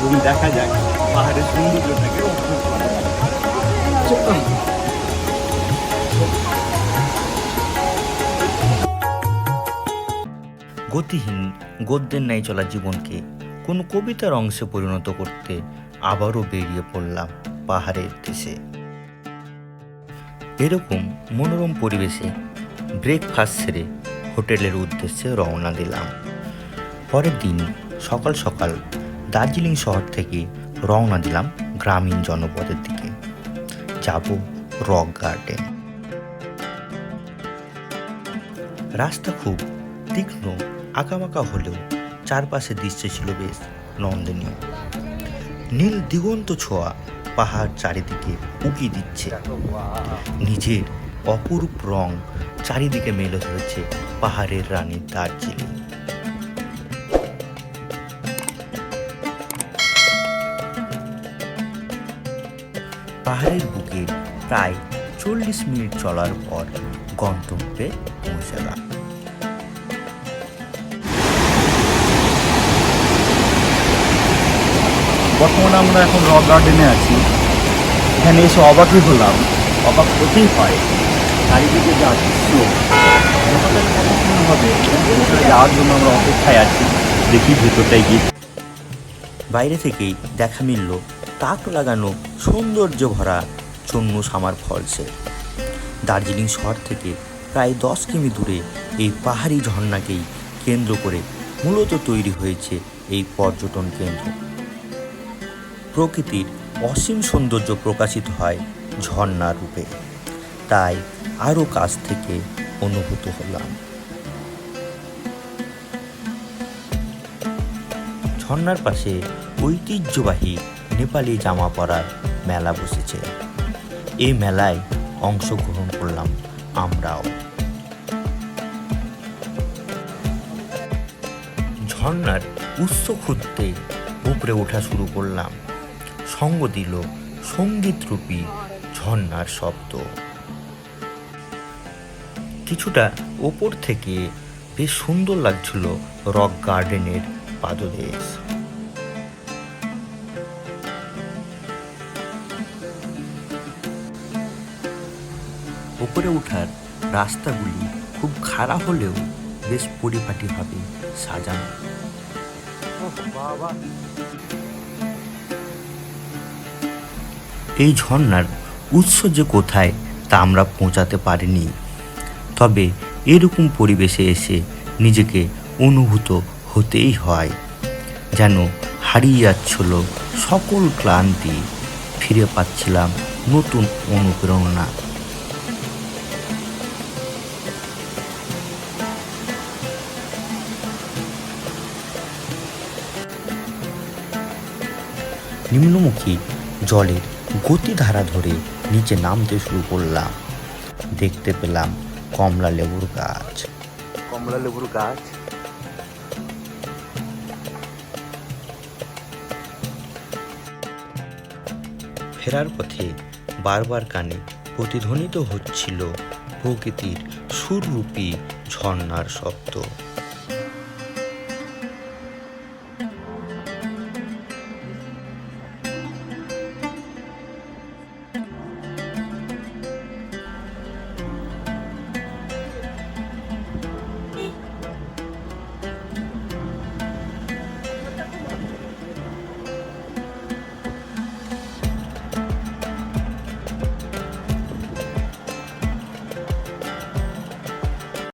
এবং দেখা যাক পাহাড়ের। গতিহীন, গদ্যের ন্যায় চলা জীবনকে কোনো কবিতার অংশে পরিণত করতে আবারও বেরিয়ে পড়লাম পাহাড়ের দেশে এরকম মনোরম পরিবেশে ব্রেকফাস্ট সেরে হোটেলের উদ্দেশ্যে রওনা দিলাম পরের দিন সকাল সকাল দার্জিলিং শহর থেকে রওনা দিলাম গ্রামীণ জনপদের দিকে। যাব রক গার্ডেন। রাস্তা খুব তীক্ষ্ণ আঁকাবাঁকা হলেও চারপাশে দৃশ্য ছিল বেশ নন্দনীয়। নীল দিগন্ত ছোঁয়া পাহাড় চারিদিকে উকি দিচ্ছে। নিজের অপরূপ রং চারিদিকে মেলে ধরেছে পাহাড়ের রানী দার্জিলিং। পাহাড়ের বুকে প্রায় চল্লিশ মিনিট চলার পর গন্তব্যে পৌঁছালাম বর্তমানে আমরা এখন রক গার্ডেনে আছি। এখানে এসে অবাকই হলাম। অবাক হতেই হয়। চারিদিকে যা দৃশ্য হবে যাওয়ার জন্য আমরা অপেক্ষায় আছি। দেখি ভেতরটাই গিয়ে। বাইরে থেকেই দেখা মিলল তাক লাগানো সৌন্দর্য ভরা চন্নু সামার ফলসে। দার্জিলিং শহর থেকে প্রায় দশ কিমি দূরে এই পাহাড়ি ঝর্ণাকেই কেন্দ্র করে মূলত তৈরি হয়েছে এই পর্যটন কেন্দ্র। প্রকৃতির অসীম সৌন্দর্য প্রকাশিত হয় ঝর্ণার রূপে। তাই আরও কাছ থেকে অনুভূত হলাম। ঝর্ণার পাশে ঐতিহ্যবাহী নেপালি জামা পরার মেলা বসেছে। এই মেলায় অংশগ্রহণ করলাম আমরাও। ঝর্ণার উৎস খুঁজতে উপরে ওঠা শুরু করলাম। সঙ্গ দিল সঙ্গীতরূপী ঝর্ণার শব্দ। কিছুটা ওপর থেকে বেশ সুন্দর লাগছিল রক গার্ডেনের পাদদেশ। উপরে ওঠার রাস্তাগুলি খুব খারাপ হলেও বেশ পরিপাটিভাবে সাজানো। এই ঝর্ণার উৎস যে কোথায় তা আমরা পৌঁছাতে পারিনি। তবে এরকম পরিবেশে এসে নিজেকে অনুভূত হতেই হয়, যেন হারিয়ে যাচ্ছিল সকল ক্লান্তি। ফিরে পাচ্ছিলাম নতুন অনুপ্রেরণা। নিম্নমুখী জলের গতিধারা ধরে নিচে নামতে শুরু করলাম। দেখতে পেলাম কমলা লেবুর গাছ। কমলা লেবুর গাছ? ফেরার পথে বারবার কানে প্রতিধ্বনিত হচ্ছিল প্রকৃতির সুররূপী ঝর্ণার শব্দ।